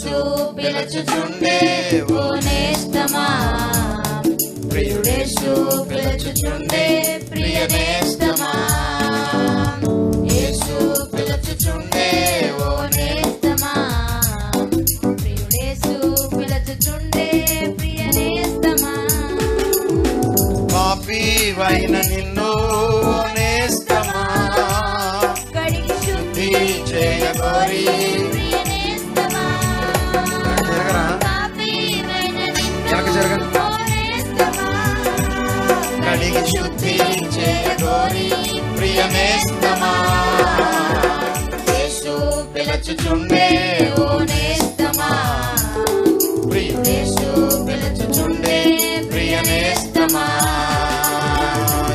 యేసు పిలచుచుండే ఓ నేస్తమా ప్రియుడేసు పిలచుచుండే ప్రియ నేస్తమా యేసు పిలచుచుండే ఓ నేస్తమా ప్రియుడేసు పిలచుచుండే ప్రియ నేస్తమా పాపి వైన నిన్ను కడిగి శుద్ధి చేయగోరి ప్రియమేస్తమా యేసు పిలచుచుండే ఓ నేస్తమా ప్రియుడేసు పిలచుచుండే ప్రియమేస్తమా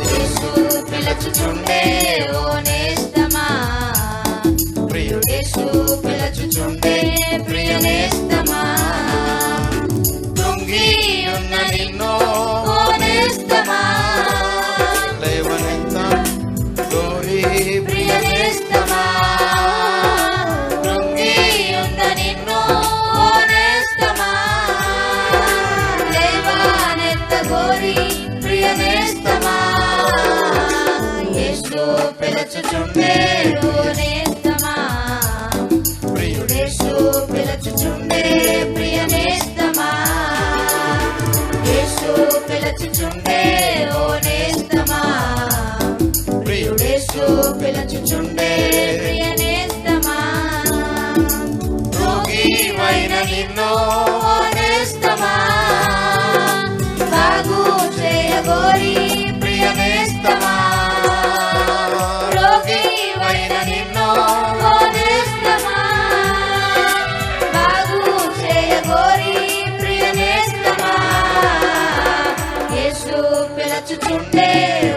యేసు పిలచుచుండే ఓ నేస్తమా ప్రియుడేసు కోరి ప్రియనేస్తమా యేసు పిలచుచుండేరు నేస్తమా? ప్రియుడేసు పిలచుచుండే ప్రియనేస్తమా యేసు పిలచుచుండే ఓ నేస్తమా? ప్రియుడేసు పిలచుచుండే ప్రియనేస్తమా రోగి వైన నిన్నో పిలచుచుండే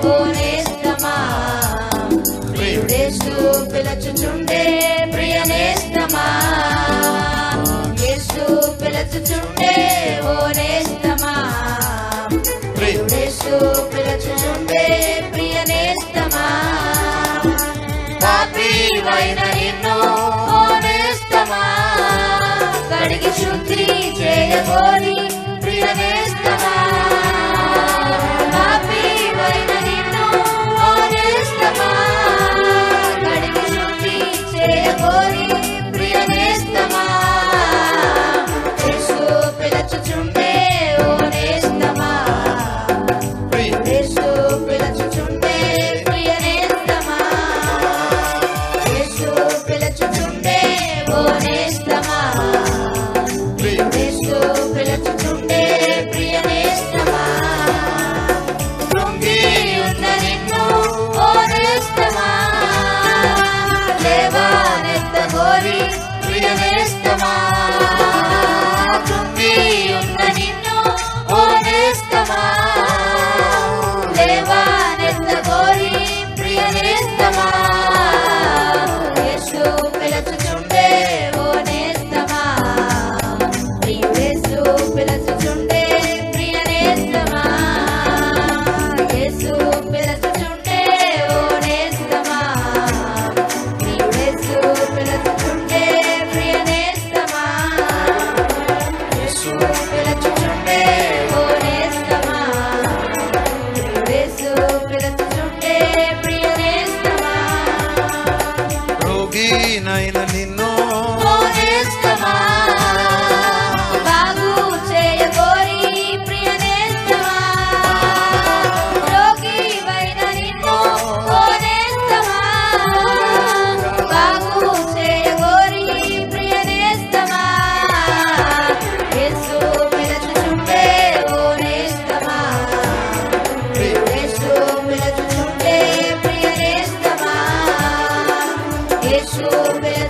It's your Yeshua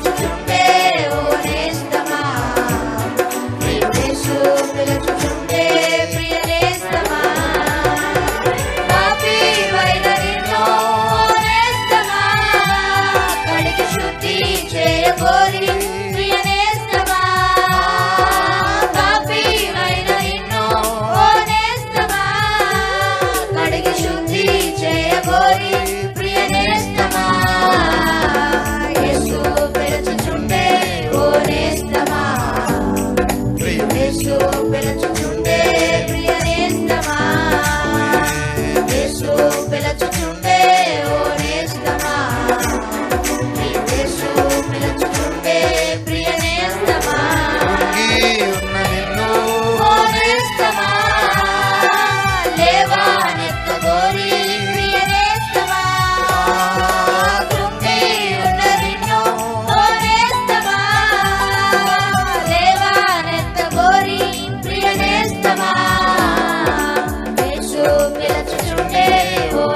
you. పిలుచుచుండే oh